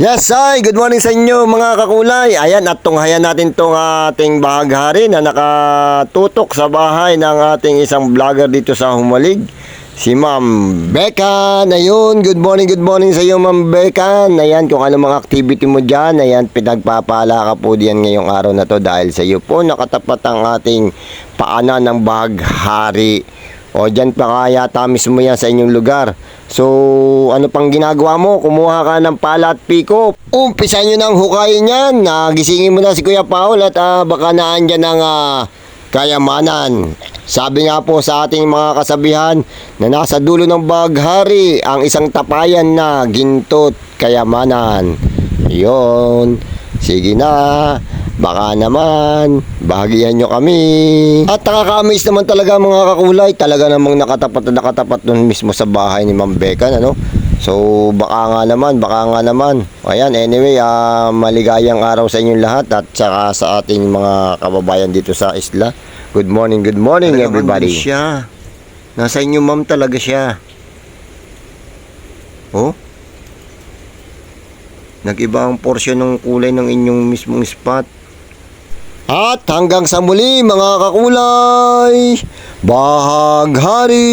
Yes, ay, good morning sa inyo mga kakulay. Ayan, at tunghayan natin tong ating bahaghari na nakatutok sa bahay ng ating isang vlogger dito sa Humalig. Si Ma'am Becca. Ayun, good morning, good morning sa iyo Ma'am Becca. Ayan, kung ano mga activity mo dyan, ayan, pinagpapala ka po diyan ngayong araw na to dahil sa iyo po nakatapat ang ating paanan ng bahaghari. O dyan pa kaya tamis mo yan sa inyong lugar. So, ano pang ginagawa mo? Kumuha ka ng pala at piko. Umpisa nyo ng hukayin yan. Nagisingin mo na si Kuya Paul at ah, baka naandyan ang ah, kayamanan. Sabi nga po sa ating mga kasabihan na nasa dulo ng baghari ang isang tapayan na gintot kayamanan. Yon. Sige na. Baka naman, bahagian nyo kami. At nakaka-amaze naman talaga mga kakulay. Talaga namang nakatapat na nakatapat nun mismo sa bahay ni Ma'am Becca, ano? So, baka nga naman, baka nga naman. Ayan, anyway, ah, maligayang araw sa inyong lahat at saka sa ating mga kababayan dito sa isla. Good morning, good morning Talagang everybody. siya. Nasa inyo ma'am talaga siya. Oh? Nag-iba ang porsyon ng kulay ng inyong mismong spot. At hanggang sa muli mga kakulay, bahaghari!